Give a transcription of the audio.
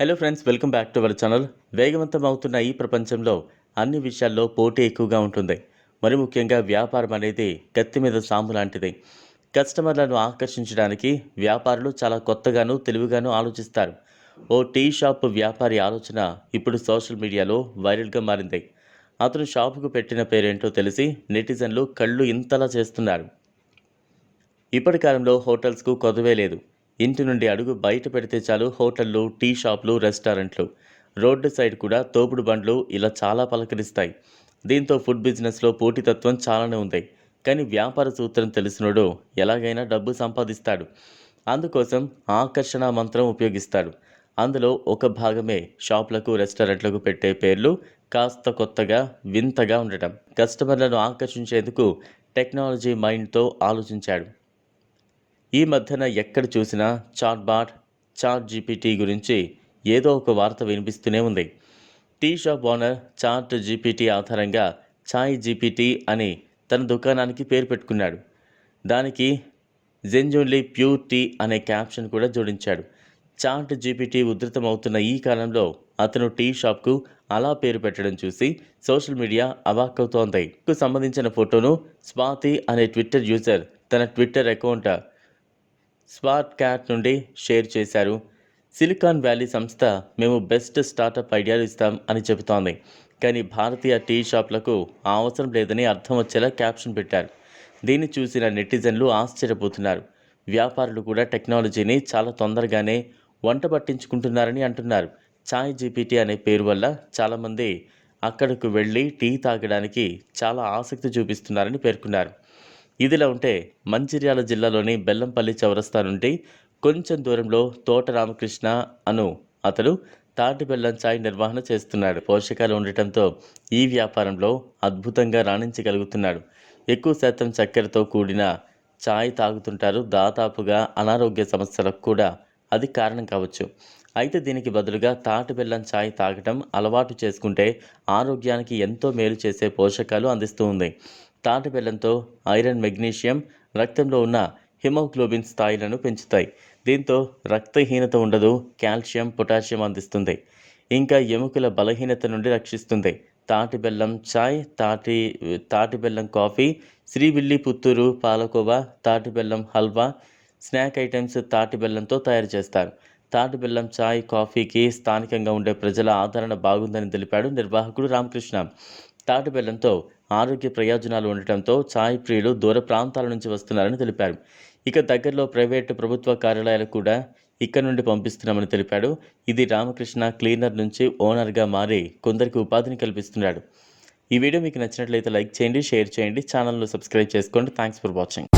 Hello friends welcome back to our channel వేగవంతం అవుతున్న ఈ ప్రపంచంలో అన్ని విషయాల్లో పోటీ ఎక్కువగా ఉంటుంది. మరి ముఖ్యంగా వ్యాపారం అనేది కత్తి మీద సాము లాంటిది. కస్టమర్లను ఆకర్షించడానికి వ్యాపారులు చాలా కొత్తగాను తెలివిగాను ఆలోచిస్తారు. ఓ టీ షాప్ వ్యాపారి ఆలోచన ఇప్పుడు సోషల్ మీడియాలో వైరల్గా మారింది. అతను షాపుకు పెట్టిన పేరేంటో తెలిసి నెటిజన్లు కళ్ళు ఇంతలా చేస్తున్నారు. ఇప్పటి కాలంలో హోటల్స్కు కొదవే లేదు. ఇంటి నుండి అడుగు బయట పెడితే చాలు హోటళ్ళు టీ షాపులు రెస్టారెంట్లు. రోడ్డు సైడ్ కూడా తోపుడు బండ్లు ఇలా చాలా పలకరిస్తాయి. దీంతో ఫుడ్ బిజినెస్లో పోటీతత్వం చాలానే ఉంది. కానీ వ్యాపార సూత్రం తెలిసినోడు ఎలాగైనా డబ్బు సంపాదిస్తాడు. అందుకోసం ఆకర్షణ మంత్రం ఉపయోగిస్తాడు. అందులో ఒక భాగమే షాపులకు రెస్టారెంట్లకు పెట్టే పేర్లు కాస్త కొత్తగా వింతగా ఉండటం. కస్టమర్లను ఆకర్షించేందుకు టెక్నాలజీ మైండ్తో ఆలోచించాడు. ఈ మధ్యన ఎక్కడ చూసినా చాట్ బాట్ చాట్ జీపీటీ గురించి ఏదో ఒక వార్త వినిపిస్తూనే ఉంది. Tea shop owner chat GPT ఆధారంగా చాయ్ జీపీటీ అని తన దుకాణానికి పేరు పెట్టుకున్నాడు. దానికి జెంజోన్లీ ప్యూర్ టీ అనే క్యాప్షన్ కూడా జోడించాడు. చాట్ జీపీటీ ఉధృతమవుతున్న ఈ కాలంలో అతను టీ షాప్కు అలా పేరు పెట్టడం చూసి సోషల్ మీడియా అవాక్కవుతోంది. కు సంబంధించిన ఫోటోను స్వాతి అనే ట్విట్టర్ యూజర్ తన ట్విట్టర్ అకౌంట్ స్మార్ట్ క్యాట్ నుండి షేర్ చేశారు. సిలికాన్ వ్యాలీ సంస్థ మేము బెస్ట్ స్టార్టప్ ఐడియాలు ఇస్తాం అని చెబుతోంది. కానీ భారతీయ టీ షాప్లకు ఆ అవసరం లేదని అర్థం వచ్చేలా క్యాప్షన్ పెట్టారు. దీన్ని చూసిన నెటిజన్లు ఆశ్చర్యపోతున్నారు. వ్యాపారులు కూడా టెక్నాలజీని చాలా తొందరగానే వంట పట్టించుకుంటున్నారని అంటున్నారు. చాయ్ జీపీటీ అనే పేరు వల్ల చాలామంది అక్కడకు వెళ్ళి టీ తాగడానికి చాలా ఆసక్తి చూపిస్తున్నారని పేర్కొన్నారు. ఇదిలా ఉంటే మంచిర్యాల జిల్లాలోని బెల్లంపల్లి చౌరస్తా నుండి కొంచెం దూరంలో తోట రామకృష్ణ అను అతడు తాటి బెల్లం చాయ్ నిర్వహణ చేస్తున్నాడు. పోషకాలు ఉండటంతో ఈ వ్యాపారంలో అద్భుతంగా రాణించగలుగుతున్నాడు. ఎక్కువ శాతం చక్కెరతో కూడిన చాయ్ తాగుతుంటారు. దాదాపుగా అనారోగ్య సమస్యలకు కూడా అది కారణం కావచ్చు. అయితే దీనికి బదులుగా తాటి బెల్లం చాయ్ తాగటం అలవాటు చేసుకుంటే ఆరోగ్యానికి ఎంతో మేలు చేసే పోషకాలు అందిస్తూ ఉంది. తాటి బెల్లంతో ఐరన్ మెగ్నీషియం రక్తంలో ఉన్న హిమోగ్లోబిన్ స్థాయిలను పెంచుతాయి. దీంతో రక్తహీనత ఉండదు కాల్షియం పొటాషియం అందిస్తుంది. ఇంకా ఎముకల బలహీనత నుండి రక్షిస్తుంది. తాటి బెల్లం చాయ్ తాటి తాటి బెల్లం కాఫీ శ్రీవిల్లి పుత్తూరు పాలకోవా తాటి బెల్లం హల్వా స్నాక్ ఐటమ్స్ తాటి బెల్లంతో తయారు చేస్తారు. తాటి బెల్లం చాయ్ కాఫీకి స్థానికంగా ఉండే ప్రజల ఆదరణ బాగుందని తెలిపాడు నిర్వాహకుడు రామకృష్ణ. తాటి బెల్లంతో ఆరోగ్య ప్రయోజనాలు ఉండటంతో ఛాయ్ ప్రియులు దూర ప్రాంతాల నుంచి వస్తున్నారని తెలిపారు. ఇక దగ్గరలో ప్రైవేటు ప్రభుత్వ కార్యాలయాలు కూడా ఇక్కడ నుండి పంపిస్తున్నామని తెలిపాడు. ఇది రామకృష్ణ క్లీనర్ నుంచి ఓనర్గా మారి కొందరికి ఉపాధిని కల్పిస్తున్నాడు. ఈ వీడియో మీకు నచ్చినట్లయితే లైక్ చేయండి షేర్ చేయండి ఛానల్ను సబ్స్క్రైబ్ చేసుకోండి. Thanks for watching.